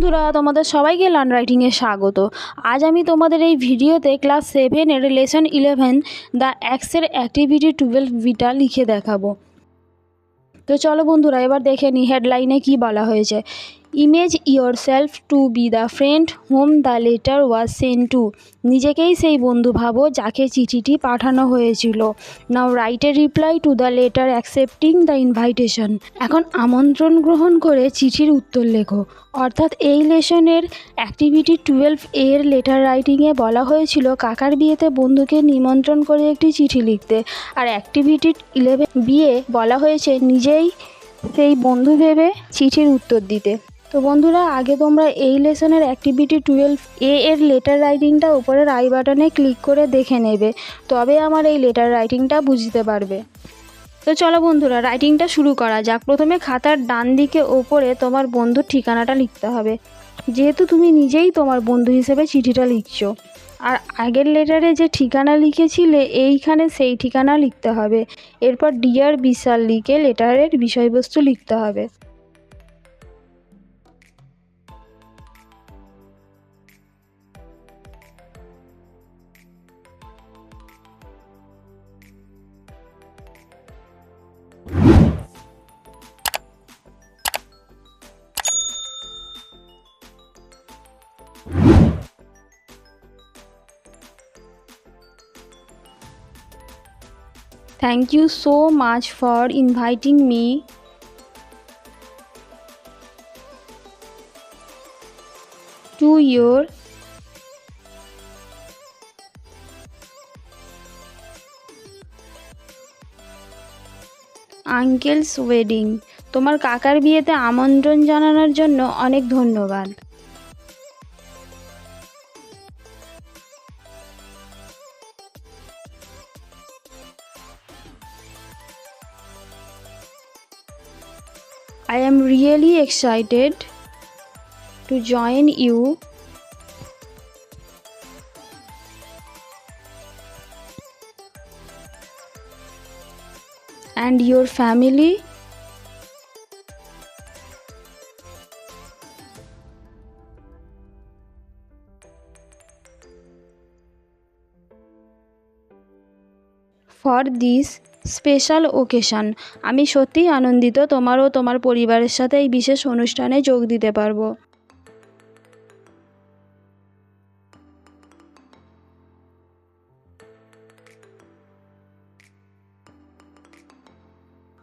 বন্ধুরা, তোমাদের সবাইকে লার্ন রাইটিংয়ে স্বাগত। আজ আমি তোমাদের এই ভিডিওতে ক্লাস সেভেনের লেসন ইলেভেন দ্য অ্যাক্সের অ্যাক্টিভিটি টুয়েলভ বিটা লিখে দেখাবো। তো চলো বন্ধুরা, এবার দেখে নিই হেডলাইনে কি বলা হয়েছে। Imagine yourself to be the friend whom the letter was sent to. নিজেকেই সেই বন্ধু ভাবো যাকে চিঠিটি পাঠানো হয়েছিল। Now write reply to the letter accepting the invitation. এখন আমন্ত্রণ গ্রহণ করে চিঠির উত্তর লেখো। অর্থাৎ এই লেশনের অ্যাক্টিভিটি টুয়েলভ এর লেটার রাইটিংয়ে বলা হয়েছিল কাকার বিয়েতে বন্ধুকে নিমন্ত্রণ করে একটি চিঠি লিখতে। আর অ্যাক্টিভিটি ইলেভেন বিয়ে বলা হয়েছে নিজেই সেই বন্ধু ভেবে চিঠির উত্তর দিতে। তো বন্ধুরা, আগে তোমরা এই লেসনের অ্যাক্টিভিটি টুয়েলভ এ এর লেটার রাইটিংটা উপরের আই বাটনে ক্লিক করে দেখে নেবে। তবে আমার এই লেটার রাইটিংটা বুঝতে পারবে। তো চলো বন্ধুরা রাইটিংটা শুরু করা যাক। প্রথমে খাতার ডান দিকে ওপরে তোমার বন্ধুর ঠিকানাটা লিখতে হবে। যেহেতু তুমি নিজেই তোমার বন্ধু হিসেবে চিঠিটা লিখছো। আর আগের লেটারে যে ঠিকানা লিখেছিলে, এইখানে সেই ঠিকানা লিখতে হবে। এরপর ডিয়ার বিশাল লিখে লেটারের বিষয়বস্তু লিখতে হবে। Thank you so much for inviting me. To your uncle's wedding তোমার কাকার বিয়েতে আমন্ত্রণ জানানোর জন্য অনেক ধন্যবাদ I am really excited to join you. And your family. For this special occasion. আমি সত্যিই আনন্দিত তোমার ও তোমার পরিবারের সাথে এই বিশেষ অনুষ্ঠানে যোগ দিতে পারব।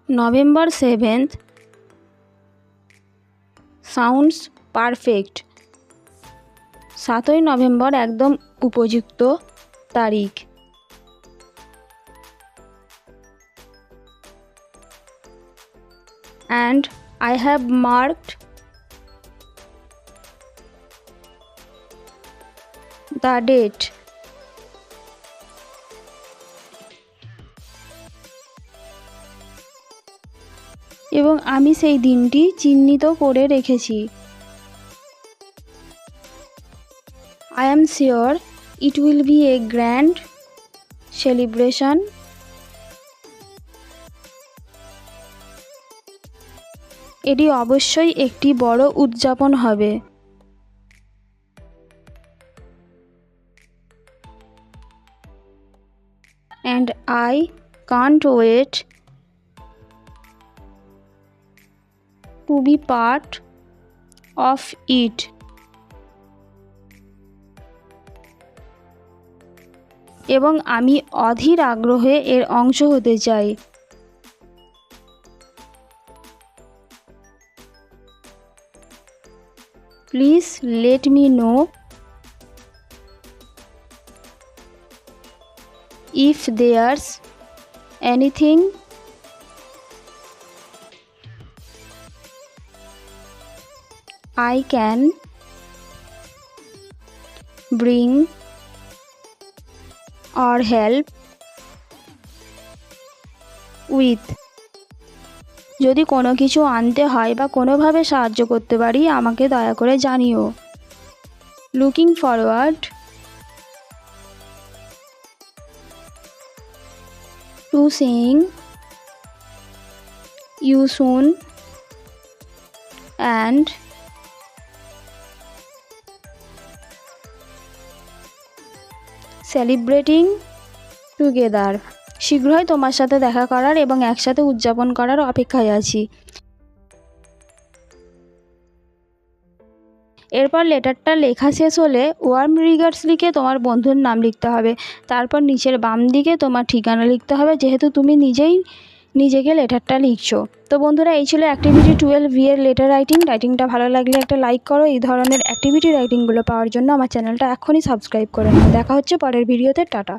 November seventh. Sounds perfect. সাতই নভেম্বর একদম উপযুক্ত তারিখ। And I have marked the date. এবং আমি সেই দিনটি চিহ্নিত করে রেখেছি I am sure it will be a grand celebration এটি অবশ্যই একটি বড় উদযাপন হবে। And I can't wait to be part of it এবং আমি অধীর আগ্রহে এর অংশ হতে চাই। Please let me know if there's anything I can bring or help with যদি কোনো কিছু আনতে হয় বা কোনোভাবে সাহায্য করতে পারি, আমাকে দয়া করে জানিও। Looking forward to seeing you soon and celebrating together শীঘ্রই তোমার সাথে দেখা করার এবং একসাথে উদযাপন করার অপেক্ষায় আছি। এরপর লেটারটা লেখা শেষ হলে ওয়ার্ম রিগার্ডস লিখে তোমার বন্ধুর নাম লিখতে হবে। তারপর নিচের বাম দিকে তোমার ঠিকানা লিখতে হবে, যেহেতু তুমি নিজেই নিজেকে লেটারটা লিখছো। তো বন্ধুরা, এই ছিল অ্যাক্টিভিটি টুয়েলভ এর লেটার রাইটিং রাইটিংটা ভালো লাগলে একটা লাইক করো। এই ধরনের অ্যাক্টিভিটি রাইটিংগুলো পাওয়ার জন্য আমার চ্যানেলটা এখনই সাবস্ক্রাইব করে নাও। দেখা হচ্ছে পরের ভিডিওতে টাটা।